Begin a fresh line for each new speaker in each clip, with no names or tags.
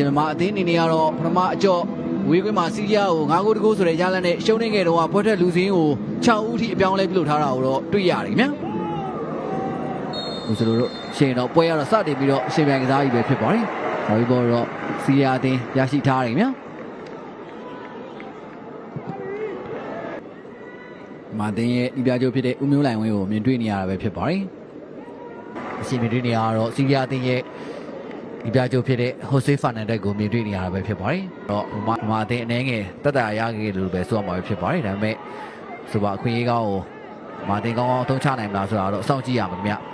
ရှင်မအသင်းအနေနဲ့ကတော့ပထမအကျော့ဝေးကွင်းမှာစီးရီးယားကို9ဂိုးတကူဆိုတဲ့ရလန်နဲ့ရှုံးနေခဲ့တော့ကဖွဲထက်လူစင်းကို6ဦးထိအပြောင်းအလဲပြုလုပ်ထားတာကိုတော့တွေ့ရတယ်ခင်ဗျာဦးစလိုတို့ရှင်တော့ပွဲရတော့စတင်ပြီးတော့ရှင်ပြန်ကစားကြီးပဲဖြစ်ပါတယ်ဝေးဘောတော့စီးရီးယားအသင်းရရှိထားတယ်ခင်ဗျာမာတင်ရဲ့ဒီပြကြိုးဖြစ်တဲ့ဦးမျိုးလိုင်ဝင်းကိုမြင်တွေ့နေရတာပဲဖြစ်ပါတယ်အရှင်မြင်တွေ့နေရတော့စီးရီးယားအသင်းရဲ့ ဒီပြကြိုးဖြစ်တဲ့ဟိုဆေးဖာနန်ဒက်ကိုမြင်တွေ့နေရတာပဲဖြစ်ပါတယ်။တော့ဟိုမှာဟိုမှာအသင်းအနေငယ်တက်တာရခဲ့လို့ပဲဆိုရမှာပဲဖြစ်ပါတယ်။ဒါပေမဲ့ဆိုပါအခွင့်အရေးကောင်းကိုမာတင်ကောင်းကောင်းအသုံးချနိုင်မလားဆိုတာတော့အဆောင်ကြည့်ရမှာမြတ်။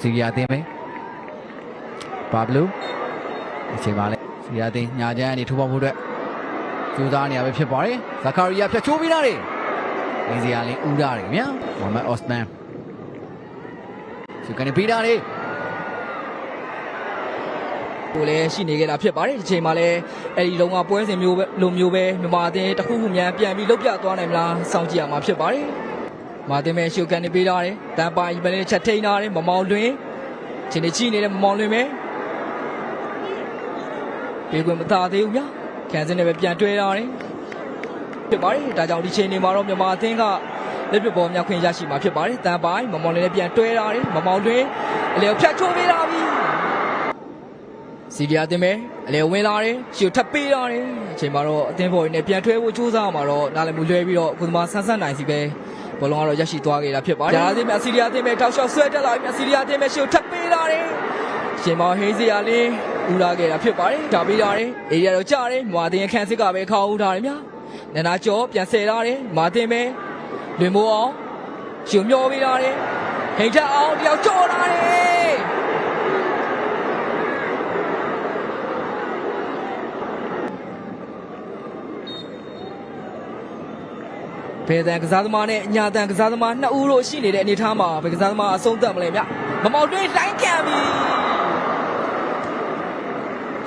စီရီယာတင်ပဲ။ပါဘလူအချိန်ပါလေစီရီယာတင်ညာချမ်းကနေထိုးပေါက်မှုအတွက်ကြိုးစားနေရပဲဖြစ်ပါတယ်။ဇကာရီယာဖြတ်ချိုးပြီးတာလေ။အင်းစီယာလင်းဦးတာတယ်ဗျာ။မိုဟမက်အော့စမန်သူကနေပြီးတာလေ
ကိုလည်းရှိနေကြတာဖြစ်ပါတယ်ဒီချိန်မှာလည်းအဲ့ဒီလုံကပွဲစဉ်မျိုးပဲလိုမျိုးပဲမြန်မာအသင်းတစ်ခုခုမြန်ပြန်ပြီးလုတ်ပြသွားနိုင်မလားစောင့်ကြည့်ရမှာဖြစ်ပါတယ်မာတင်မဲရှုကန်နေပေးထားတယ်တန်ပိုင်ပဲလည်းချက်ထိန်ထားတယ်မမောင်လွင်ချိန်နေကြည့်နေတဲ့မမောင်လွင်ပဲပြေကွယ်မသားသေးဘူးဗျာကန်စင်းနဲ့ပဲပြန်တွဲထားတယ်ဖြစ်ပါတယ်ဒါကြောင့်ဒီချိန်နေမှာတော့မြန်မာအသင်းကလက်ပြပေါ်များခွင့်ရရှိမှာဖြစ်ပါတယ်တန်ပိုင်မမောင်လွင်နဲ့ပြန်တွဲထားတယ်မမောင်လွင်အလေဖြတ်ချိုးပေးလာပြီ စီရီယာတင်မယ်အလေဝင်လာတယ်ရှီကိုထပ်ပေးလာတယ်အချိန်မှာတော့အသင်းဘော်ရင်းနဲ့ပြန်ထွဲဖို့ကြိုးစားမှာတော့နားလည်မှုလွဲပြီးတော့ကုသမာဆန်းဆန်းနိုင်စီပဲဘောလုံးကတော့ရရှိသွားခဲ့တာဖြစ်ပါတယ်ဂျာတင်မယ်စီရီယာတင်မယ်တောက်လျှောက်ဆွဲတက်လာပြီစီရီယာတင်မယ်ရှီကိုထပ်ပေးလာတယ်အချိန်မှာဟေးစီယာလင်းဦးလာခဲ့တာဖြစ်ပါတယ်ဒါပေးလာတယ်အေးရတော့ကြားတယ်မာတင်ရဲ့ခန်းစစ်ကပဲခေါင်းဦးထားတယ်ဗျာနန္နာကျော်ပြန်ဆယ်လာတယ်မာတင်မယ်လွင်မိုးအောင်ရှီကိုမျောပေးလာတယ်ဟိန်ထက်အောင်တယောက်ကြော်လာတယ် ဘယ်တန်ကစားသမားနဲ့ညာတန်ကစားသမားနှစ်ဦးတို့ရှိနေတဲ့အနေအထားမှာဘယ်ကစားသမားအဆုံးသတ်မလဲဗျမမောင်တွေးလိုင်းကန်ပြီ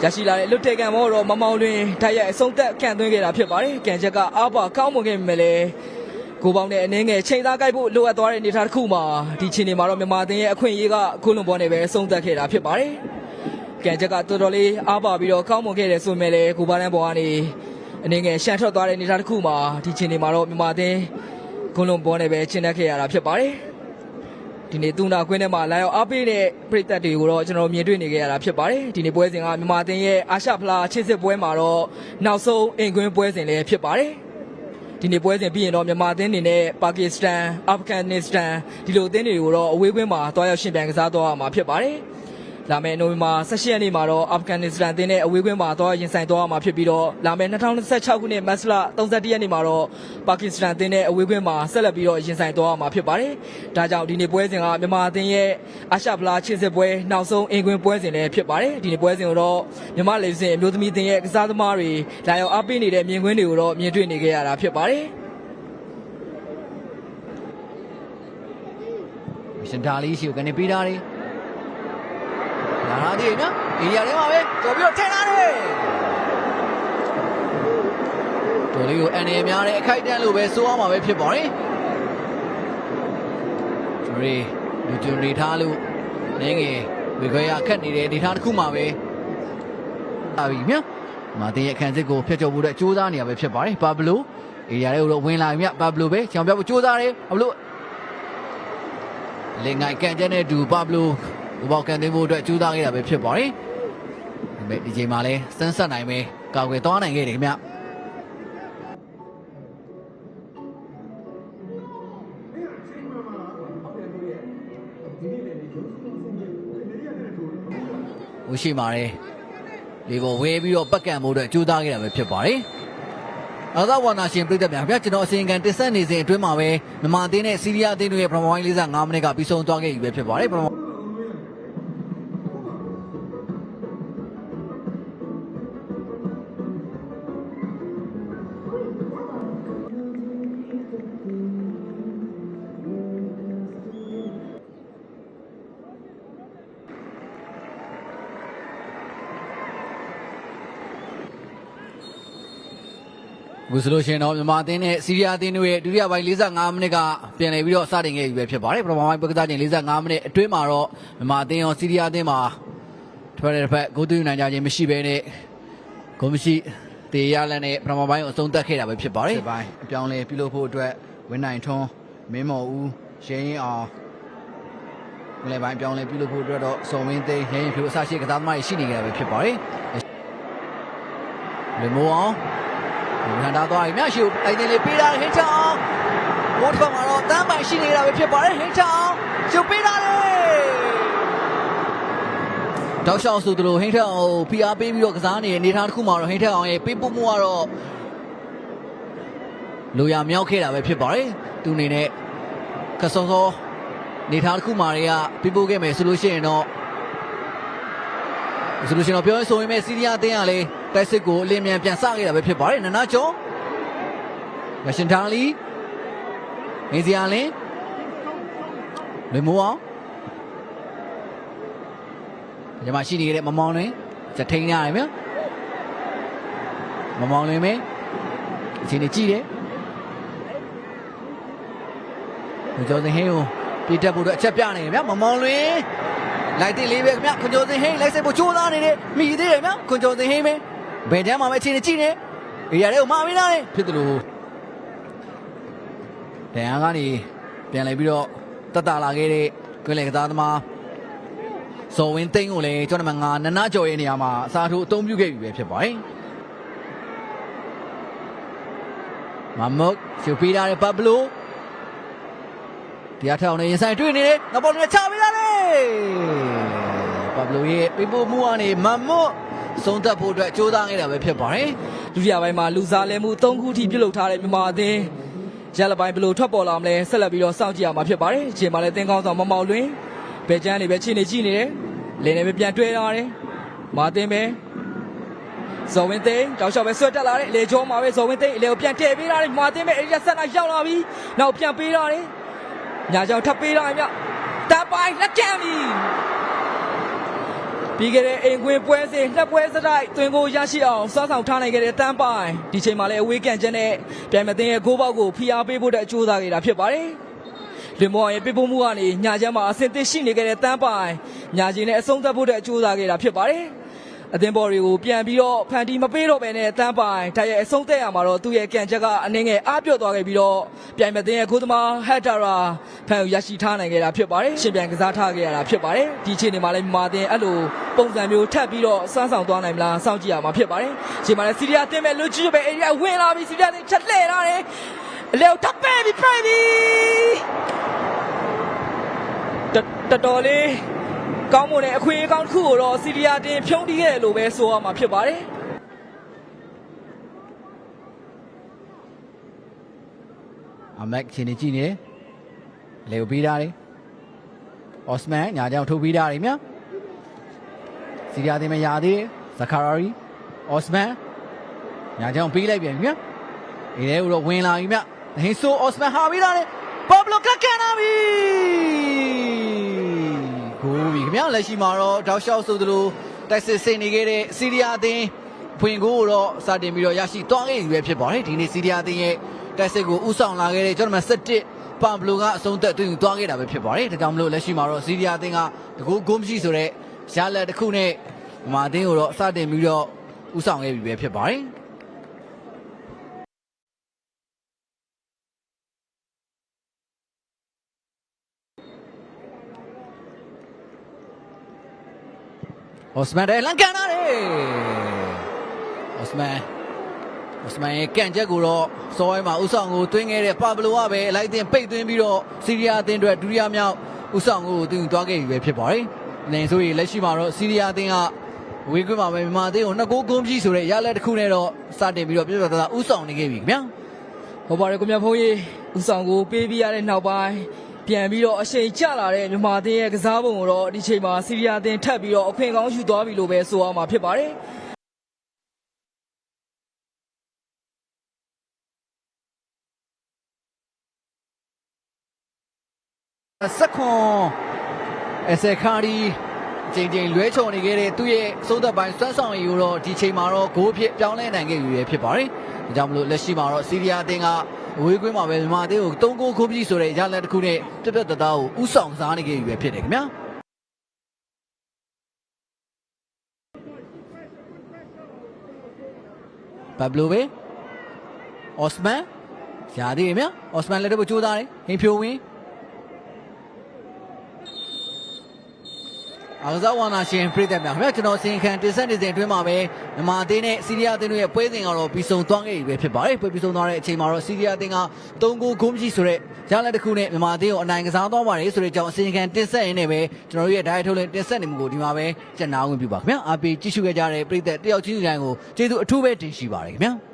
ရရှိလာတဲ့လွတ်တဲ့ကံမောတော့မမောင်တွင်တိုက်ရိုက်အဆုံးသက်ကန်သွင်းခဲ့တာဖြစ်ပါတယ်ကံချက်ကအားပါကောင်းမွန်ခဲ့ပေမဲ့လည်းကိုပေါင်းနဲ့အနေငယ်ချိန်သားကိုက်ဖို့လိုအပ်သွားတဲ့အနေအထားတစ်ခုမှာဒီချိန်နေမှာတော့မြန်မာအသင်းရဲ့အခွင့်အရေးကအခုလွန်ပေါ်နေပဲအဆုံးသက်ခဲ့တာဖြစ်ပါတယ်ကံချက်ကတော်တော်လေးအားပါပြီးတော့ကောင်းမွန်ခဲ့တယ်ဆိုပေမဲ့လည်းကိုပါလန်းပေါ်ကနေ အနေငယ်ရှန်ထွက်သွားတဲ့အနေအထားတစ်ခုမှာဒီချိန်ဒီမှာတော့မြန်မာအသင်းဂုံလုံးပေါ်နေပဲရှင်းတတ်ခဲ့ရတာဖြစ်ပါတယ်ဒီနေ့တူနာကွင်းထဲမှာလာရောက်အားပေးတဲ့ပြည်သက်တွေကိုတော့ကျွန်တော်မြင်တွေ့နေခဲ့ရတာဖြစ်ပါတယ်ဒီနေ့ပွဲစဉ်ကမြန်မာအသင်းရဲ့အာရှဖလားချစ်စစ်ပွဲမှာတော့နောက်ဆုံးအင်ကွင်းပွဲစဉ်လည်းဖြစ်ပါတယ်ဒီနေ့ပွဲစဉ်ပြီးရင်တော့မြန်မာအသင်းအနေနဲ့ပါကစ္စတန်အာဖဂန်နစ္စတန်ဒီလိုအသင်းတွေကိုတော့အဝေးကွင်းမှာတွားရောက်ရှင်ပြိုင်ကစားသွားရမှာဖြစ်ပါတယ် လာမယ့်နိုဝင်ဘာ16ရက်နေ့မှာတော့အာဖဂန်နစ္စတန်အသင်းနဲ့အဝေးကွင်းမှာတော့ရင်ဆိုင်သွားရမှာဖြစ်ပြီးတော့လာမယ့်2026ခုနှစ်မတ်လ31ရက်နေ့မှာတော့ပါကစ္စတန်အသင်းနဲ့အဝေးကွင်းမှာဆက်လက်ပြီးတော့ရင်ဆိုင်သွားရမှာဖြစ်ပါတယ်။ဒါကြောင့်ဒီနေ့ပွဲစဉ်ကမြန်မာအသင်းရဲ့အာရှဖလားချစ်စစ်ပွဲနောက်ဆုံးအင်ကွင်းပွဲစဉ်လည်းဖြစ်ပါတယ်။ဒီနေ့ပွဲစဉ်ကိုတော့မြန်မာလေဆင်အမျိုးသမီးအသင်းရဲ့ကစားသမားတွေလာရောက်အားပေးနေတဲ့မြင်ကွင်းတွေကိုတော့မြင်တွေ့နေခဲ့ရတာဖြစ်ပါတယ်။
ရှင်ဒါလီရှိကိုကနေပေးတာလေ လာလာသေးနော်အေးရတယ်မှာပဲကြော်ပြီးတော့ထဲလာတယ်တော်လေးကိုအန်ရများတဲ့အခိုက်အတန့်လို့ပဲစိုးအောင်မှာပဲဖြစ်ပါတယ်ဂျူရီလူဂျူရီထားလို့နေငယ်ဝေခွဲရခက်နေတဲ့ဒေတာတစ်ခုမှာပဲပါပြီမြတ်မာတင်ရဲ့အခန်းစစ်ကိုဖျက်ကျော်ဖို့အတွက်စူးစမ်းနေရပဲဖြစ်ပါတယ်ပါဘလိုအေးရတယ်တော့ဝင်လာပြီမြတ်ပါဘလိုပဲကြောင်ပြဖို့စူးစမ်းတယ်ဘာလို့လင်ငိုင်ကန်ကျဲနဲ့တူပါဘလို ဘူပေါကန်သိမ်းဖို့အတွက်ကြိုးစားခဲ့တာပဲဖြစ်ပါတယ်။ဒါပေမဲ့ဒီချိန်မှာလဲစမ်းဆက်နိုင်မယ်ကာကွယ်သွားနိုင်ခဲ့တယ်ခင်ဗျ။ဦးရှိပါတယ်။လေပေါ်ဝဲပြီးတော့ပတ်ကန်ဖို့အတွက်ကြိုးစားခဲ့တာပဲဖြစ်ပါတယ်။အာသာဝါနာရှင်ပြည်သက်များဗျာကျွန်တော်အစီရင်ခံတင်ဆက်နေစဉ်အတွင်းမှာပဲမြန်မာအသင်းနဲ့စီးရီးယားအသင်းတို့ရဲ့ပထမပိုင်း45မိနစ်ကပြီးဆုံးသွားခဲ့ပြီပဲဖြစ်ပါတယ် အခုဆိုလို့ရှိရင်တော့မြန်မာအသင်းနဲ့စီးရီးယားအသင်းတို့ရဲ့ဒုတိယပိုင်း45မိနစ်ကပြန်လည်ပြီးတော့စတင်ခဲ့ပြီပဲဖြစ်ပါတယ်ပထမပိုင်းပကစားချိန်45မိနစ်အတွင်းမှာတော့မြန်မာအသင်းရောစီးရီးယားအသင်းမှာထွက်တဲ့တစ်ဖက်ဂိုးသွင်းနိုင်ကြခြင်းမရှိဘဲနဲ့ဂိုးမရှိတေရလန်နဲ့ပထမပိုင်းကိုအဆုံးသတ်ခဲ့တာပဲဖြစ်ပါတယ်။ပိုင်းအပြောင်းလဲပြုလုပ်ဖို့အတွက်ဝင်းနိုင်ထွန်းမင်းမော်ဦးရင်းရင်အောင်ဝင်လေပိုင်းအပြောင်းလဲပြုလုပ်ဖို့အတွက်တော့စုံဝင်းသိန်းရင်းရင်ဖြူအစရှိကစားသမားတွေရှိနေကြတာပဲဖြစ်ပါတယ်။လေမိုးအောင် ဟန်တာသွားရင်မြရှိကိုအိုင်တင်လေးပေးတာဟင်းချောင်းဘိုးတစ်ဖက်မှာတော့တန်းပိုင်ရှိနေတာပဲဖြစ်ပါတယ်ဟင်းချောင်းကျုပ်ပေးတာလေတောက်လျှောက်ဆိုသလိုဟိန်းထက်အောင်ဖိအားပေးပြီးတော့ကစားနေတဲ့အနေအထားတစ်ခုမှာတော့ဟိန်းထက်အောင်ရဲ့ပေးပို့မှုကတော့လိုရမြောက်ခဲ့တာပဲဖြစ်ပါတယ်သူအနေနဲ့ကစုံစောအနေအထားတစ်ခုမှာတွေကပေးပို့ခဲ့မယ်ဆိုလို့ရှိရင်တော့ဆိုလို့ရှိရင်တော့ပြောရဆိုရင်မဲ့စီးရီးယားအသင်းကလည်း တိုက်စစ်ကိုအလင်းမြန်ပြန်စခဲ့တာပဲဖြစ်ပါတယ်နနာကျော်မရှင်တာလီနေစီယာလင်းလေမိုးအောင်ဒီမှာရှိနေတဲ့မမောင်လင်းစထိန်နေရတယ်မြမမောင်လင်းမေအချိန်ကြီးကြည့်တယ်ခွန်ကျော်စင်ဟင်းကိုပြတ်တက်ဖို့အတွက်အချက်ပြနေတယ်ဗျမမောင်လင်းလိုက်တဲ့လေးပဲခင်ဗျခွန်ကျော်စင်ဟင်းလိုက်စိတ်ဖို့ကြိုးစားနေတယ်မိသေးတယ်ဗျခွန်ကျော်စင်ဟင်းမေ ဘယ်တန်းမှာပဲအချိန်ကြီးကြည့်နေအေးရတယ်ကိုမမင်းလာတယ်ဖြစ်တယ်လို့တရားကနေပြန်လဲပြီးတော့တက်တာလာခဲ့တဲ့ကွင်းလေကစားသမားဇော်ဝင်းသိန်းကိုလည်းကျွန်တော်မှငါနနကျော်ရဲ့နေရာမှာအစားထိုးအသုံးပြုခဲ့ပြီပဲဖြစ်ပါတယ်။မမုတ်ရှုပ်ပေးတာတဲ့ပဘလိုတရားထောင်နေရင်ဆိုင်တွေ့နေတယ်ငါပေါ်နေချပေးတာလေပဘလိုရဲ့ပြပို့မှုကနေမမုတ် ဆုံးသက်ဖို့အတွက်ကြိုးစားခဲ့တာပဲဖြစ်ပါတယ်
ဒုတိယပိုင်းမှာလူစားလဲမှု၃ခုထိပြုတ်လုထားတဲ့မြန်မာအသင်းရလပိုင်းဘယ်လိုထွက်ပေါ်လာမလဲဆက်လက်ပြီးတော့စောင့်ကြည့်ရမှာဖြစ်ပါတယ်။ချိန်မှာလည်းတင်းကောင်းဆောင်မမောင်လွင်ဘယ်ကျန်းနေပဲချိန်နေကြည့်နေတယ်။လင်းနေပဲပြန်တွဲလာတယ်။မာတင်ပဲဇော်ဝင်းသိန်းတောက်လျှောက်ပဲဆွတ်တက်လာတယ်။လေကျော်မှာပဲဇော်ဝင်းသိန်းအလေကိုပြန်ထည့်ပေးတာတယ်။မာတင်ပဲအဲ့ဒီဆက်နာရောက်လာပြီ။နောက်ပြန်ပေးတာတယ်။ညာကြောင်ထပ်ပေးတာဗျ။တပ်ပိုင်းလက်ကျန်ပြီ။ ပြီးခဲ့တဲ့အိမ်ကွင်းပွဲစဉ်နှစ်ပွဲစတိုက်တွင်ကိုရရှိအောင်စောဆောင်ထားနိုင်ခဲ့တဲ့တန်းပိုင်ဒီချိန်မှာလည်းအဝေးကန်ချက်နဲ့ပြန်မသိရဲ့ဂိုးပေါက်ကိုဖိအားပေးဖို့တဲ့အကြိုးစားခဲ့တာဖြစ်ပါတယ်။လင်မော်ရဲ့ပြပို့မှုကနေညာချမ်းမှာအဆင်သင့်ရှိနေခဲ့တဲ့တန်းပိုင်ညာချင်းနဲ့အဆုံးသတ်ဖို့တဲ့အကြိုးစားခဲ့တာဖြစ်ပါတယ်။ အသင်းဘော်တွေကိုပြန်ပြီးတော့ဖန်တီမပေးတော့ဘဲနဲ့တန်းပိုင်ဒါရဲ့အဆုံးသက်ရမှာတော့သူ့ရဲ့ကန်ချက်ကအနည်းငယ်အားပြော့သွားခဲ့ပြီးတော့ပြန်မသိရဲ့ခိုးသမားဟက်တာရာဖန်ကိုရရှိထားနိုင်ခဲ့တာဖြစ်ပါတယ်။ရှင်ပြန်ကစားထားခဲ့ရတာဖြစ်ပါတယ်။ဒီချိန်ဒီမှာလည်းမာတင်အဲ့လိုပုံစံမျိုးထပ်ပြီးတော့စမ်းဆောင်သွားနိုင်မလားစောင့်ကြည့်ရမှာဖြစ်ပါတယ်။ချိန်မှာလည်းစီးရီးယားတင်မဲ့လူကြီးပဲအေရီးယားဝင်လာပြီးစီးရီးယားတင်ချက်လှည့်လာတယ်။အလေကိုထပ်ပဲပြီးပြိုင်ပြီးတတော်တော်လေး ကောင်းမွန်တဲ့အခွင့်အကောင်းတစ်ခုကိုတော့စီးရီးယားတင်ဖြုံးတီးခဲ့တယ်လို့ပဲဆိုရမှာဖြစ်ပါတယ်။
အမက်ချင်းနေကြည့်နေတယ်လေကိုပေးတာလေအော့စမန်ညာကြောင်ထုတ်ပေးတာလေမြစီရီယာတင်မရသေးတယ်ဇကာရာရီအော့စမန်ညာကြောင်ပေးလိုက်ပြန်ပြီမြအေးလေတော့ဝင်လာပြီမြဟင်းဆိုအော့စမန်ဟာပေးတာလေပဘလိုကကန်နာပြီ ကိုပြီခင်ဗျလက်ရှိမှာတော့တောက်လျှောက်ဆိုသလိုတိုက်စစ်စိတ်နေခဲ့တဲ့စီရီယာအသင်းဖွင့်ကိုတော့စတင်ပြီးတော့ရရှိသွားခဲ့ပြီပဲဖြစ်ပါတယ်ဒီနေ့စီရီယာအသင်းရဲ့တိုက်စစ်ကိုဥဆောင်လာခဲ့တဲ့ကျွန်တော်မှ17ပမ်ဘလိုကအဆုံးသက်သွင်းယူသွားခဲ့တာပဲဖြစ်ပါတယ်ဒါကြောင့်မလို့လက်ရှိမှာတော့စီရီယာအသင်းကတကူဂိုးမရှိဆိုတော့ရလက်တစ်ခုနဲ့မြန်မာအသင်းကိုတော့စတင်ပြီးတော့ဥဆောင်ခဲ့ပြီပဲဖြစ်ပါတယ် အော်စမန်တယ်လန်ကန်လာတယ်အော်စမန်အော်စမန်ရဲ့ကန်ချက်ကိုတော့စောဝိုင်းမှာဥဆောင်ကိုတွင်းခဲ့တဲ့ပါဘလိုကပဲအလိုက်တင်ပိတ်သွင်းပြီးတော့စီးရီးယားအသင်းအတွက်ဒုတိယမြောက်ဥဆောင်ကိုတွင်းသွားခဲ့ပြီပဲဖြစ်ပါတယ်။နေဆိုရင်လက်ရှိမှာတော့စီးရီးယားအသင်းကဝေးခွင့်မှာပဲမြန်မာအသင်းကိုနှစ်ကိုးဂုံးပြည့်ဆိုတဲ့ရလက်တစ်ခုနဲ့တော့စတင်ပြီးတော့ပြည့်ပြည့်သားသားဥဆောင်နေခဲ့ပြီခင်ဗျာ။
ဟုတ်ပါတယ်ကိုမြတ်ဖုန်းကြီးဦးဆောင်ကိုပေးပြရတဲ့နောက်ပိုင်း ပြန်ပြီးတော့အချိန်ကျလာတဲ့မြန်မာအသင်းရဲ့ကစားပုံကိုတော့ဒီချိန်မှာစီးရီးယားအသင်းထပ်ပြီးတော့အခွင့်ကောင်းယူသွားပြီလို့ပဲဆိုရမှာဖြစ်ပါတယ်။
ဆက်ခွန်အစခါရီ အချိန်ချင်းလွဲချုံနေခဲ့တဲ့သူ့ရဲ့စိုးသက်ပိုင်းစွမ်းဆောင်ရည်ကိုတော့ဒီချိန်မှာတော့ဂိုးဖြစ်ပြောင်းလဲနိုင်ခဲ့ပြီပဲဖြစ်ပါတယ်။ဒါကြောင့်မလို့လက်ရှိမှာတော့စီးရီးယားအသင်းကအဝေးကွင်းမှာပဲမြန်မာအသင်းကို၃ဂိုးခိုးပြီးဆိုတဲ့ရလဒ်တစ်ခုနဲ့ပြက်ပြက်တသားကိုဥဆောင်စားနေခဲ့ပြီပဲဖြစ်တယ်ခင်ဗျာ။ပဘလိုပဲအော်စမန်ယာဒီမြအော်စမန်လည်းတော့ကြိုးစားတယ်ဟင်ဖြိုဝင်း အားကစားဝါနာရှင်ပြည်သက်များခင်ဗျာကျွန်တော်စင်ခံတင်ဆက်နေစဉ်အတွင်းမှာပဲမြန်မာအသင်းနဲ့စီးရီးယားအသင်းတို့ရဲ့ပွဲစဉ်ကတော့ပြီးဆုံးသွားခဲ့ပြီပဲဖြစ်ပါတယ်ပွဲပြီးဆုံးသွားတဲ့အချိန်မှာတော့စီးရီးယားအသင်းက3ဂိုးဂိုးမရှိဆိုတဲ့ရလဒ်တစ်ခုနဲ့မြန်မာအသင်းကိုအနိုင်ကစားသွားပါတယ်ဆိုတဲ့အကြောင်းအစင်ခံတင်ဆက်ရင်းနဲ့ပဲကျွန်တော်တို့ရဲ့ဓာတ်ရိုက်ထုတ်လင်းတင်ဆက်နေမှုကိုဒီမှာပဲကျန်နာဝင်ပြပါခင်ဗျာအားပေးကြည့်ရှုခဲ့ကြတဲ့ပြည်သက်တယောက်ချင်းစီတိုင်းကိုကျေးဇူးအထူးပဲတင်ရှိပါတယ်ခင်ဗျာ